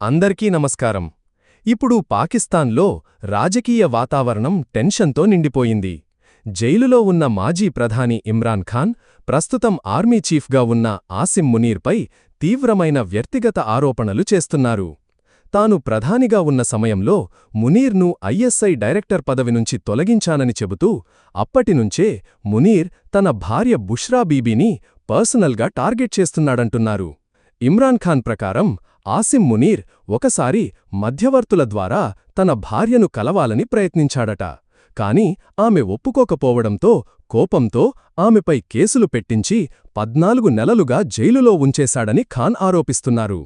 అందరికీ నమస్కారం. ఇప్పుడు పాకిస్తాన్లో రాజకీయ వాతావరణం టెన్షన్తో నిండిపోయింది. జైలులో ఉన్న మాజీ ప్రధాని ఇమ్రాన్ ఖాన్ ప్రస్తుతం ఆర్మీ చీఫ్గా ఉన్న ఆసిం మునీర్పై తీవ్రమైన వ్యక్తిగత ఆరోపణలు చేస్తున్నారు. తాను ప్రధానిగా ఉన్న సమయంలో మునీర్ను ఐఎస్ఐ డైరెక్టర్ పదవి నుంచి తొలగించానని చెబుతూ అప్పటినుంచే మునీర్ తన భార్య బుష్రా బీబీని పర్సనల్గా టార్గెట్ చేస్తున్నాడంటున్నారు. ఇమ్రాన్ ఖాన్ ప్రకారం ఆసిం మునీర్ ఒకసారి మధ్యవర్తుల ద్వారా తన భార్యను కలవాలని ప్రయత్నించాడట. కాని ఆమె ఒప్పుకోకపోవడంతో కోపంతో ఆమెపై కేసులు పెట్టించి పద్నాలుగు నెలలుగా జైలులో ఉంచేశాడని ఖాన్ ఆరోపిస్తున్నారు.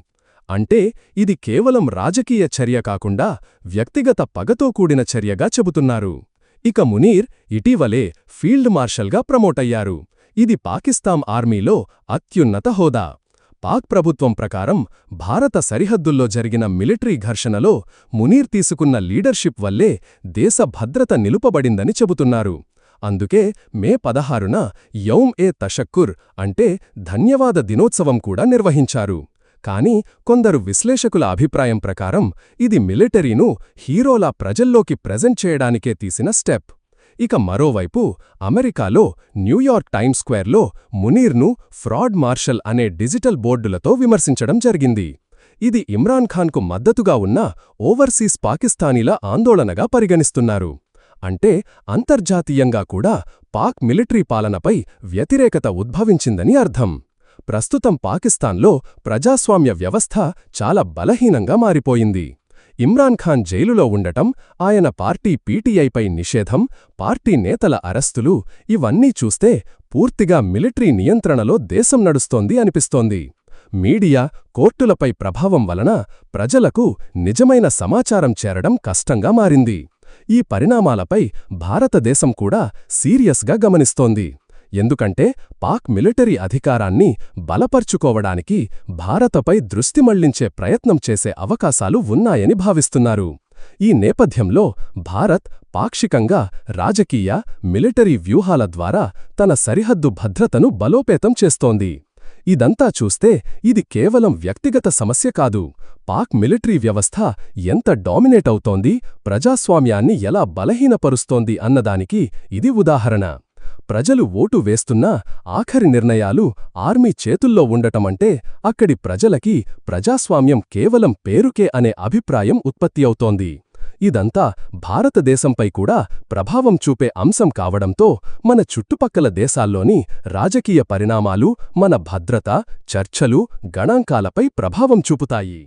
అంటే ఇది కేవలం రాజకీయ చర్య కాకుండా వ్యక్తిగత పగతో కూడిన చర్యగా చెబుతున్నారు. ఇక మునీర్ ఇటీవలే ఫీల్డ్ మార్షల్గా ప్రమోటయ్యారు ఇది పాకిస్తాన్ ఆర్మీలో అత్యున్నత హోదా. పాక్ ప్రభుత్వం ప్రకారం భారత సరిహద్దుల్లో జరిగిన మిలిటరీ ఘర్షణలో మునీర్ తీసుకున్న లీడర్షిప్ వల్లే దేశ భద్రత నిలుపబడిందని చెబుతున్నారు. అందుకే మే పదహారున యౌమ్ ఏ తషక్కుర్ అంటే ధన్యవాద దినోత్సవం కూడా నిర్వహించారు. కానీ కొందరు విశ్లేషకుల అభిప్రాయం ప్రకారం ఇది మిలిటరీను హీరోలా ప్రజల్లోకి ప్రెజెంట్ చేయడానికే తీసిన స్టెప్. ఇక మరోవైపు అమెరికాలో న్యూయార్క్ టైమ్ స్క్వేర్లో మునీర్ను ఫ్రాడ్ మార్షల్ అనే డిజిటల్ బోర్డులతో విమర్శించడం జరిగింది. ఇది ఇమ్రాన్ ఖాన్కు మద్దతుగా ఉన్న ఓవర్సీస్ పాకిస్తానీల ఆందోళనగా పరిగణిస్తున్నారు. అంటే అంతర్జాతీయంగా కూడా పాక్ మిలిటరీ పాలనపై వ్యతిరేకత ఉద్భవించిందని అర్థం. ప్రస్తుతం పాకిస్తాన్లో ప్రజాస్వామ్య వ్యవస్థ చాలా బలహీనంగా మారిపోయింది. ఇమ్రాన్ ఖాన్ జైలులో ఉండటం ఆయన పార్టీ పీటీఐపై నిషేధం పార్టీ నేతల అరెస్టులు ఇవన్నీ చూస్తే పూర్తిగా మిలిటరీ నియంత్రణలో దేశం నడుస్తోంది అనిపిస్తోంది. మీడియా కోర్టులపై ప్రభావం వలన ప్రజలకు నిజమైన సమాచారం చేరడం కష్టంగా మారింది. ఈ పరిణామాలపై భారతదేశం కూడా సీరియస్గా గమనిస్తోంది. ఎందుకంటే పాక్ మిలిటరీ అధికారాన్ని బలపర్చుకోవడానికి భారతపై దృష్టి మళ్ళించే ప్రయత్నం చేసే అవకాశాలు ఉన్నాయని భావిస్తున్నారు. ఈ నేపథ్యంలో భారత్ పాక్షికంగా రాజకీయ మిలిటరీ వ్యూహాల ద్వారా తన సరిహద్దు భద్రతను బలోపేతం చేస్తోంది. ఇదంతా చూస్తే ఇది కేవలం వ్యక్తిగత సమస్య కాదు. పాక్ మిలిటరీ వ్యవస్థ ఎంత డామినేట్ అవుతోంది ప్రజాస్వామ్యాన్ని ఎలా బలహీనపరుస్తోంది అన్నదానికి ఇది ఉదాహరణ. ప్రజలు ఓటు వేస్తున్నా ఆఖరి నిర్ణయాలు ఆర్మీ చేతుల్లో ఉండటమంటే అక్కడి ప్రజలకి ప్రజాస్వామ్యం కేవలం పేరుకే అనే అభిప్రాయం ఉత్పత్తి అవుతోంది. ఇదంతా భారతదేశంపై కూడా ప్రభావం చూపే అంశం కావడంతో మన చుట్టుపక్కల దేశాల్లోని రాజకీయ పరిణామాలు మన భద్రత చర్చలు గణాంకాలపై ప్రభావం చూపుతాయి.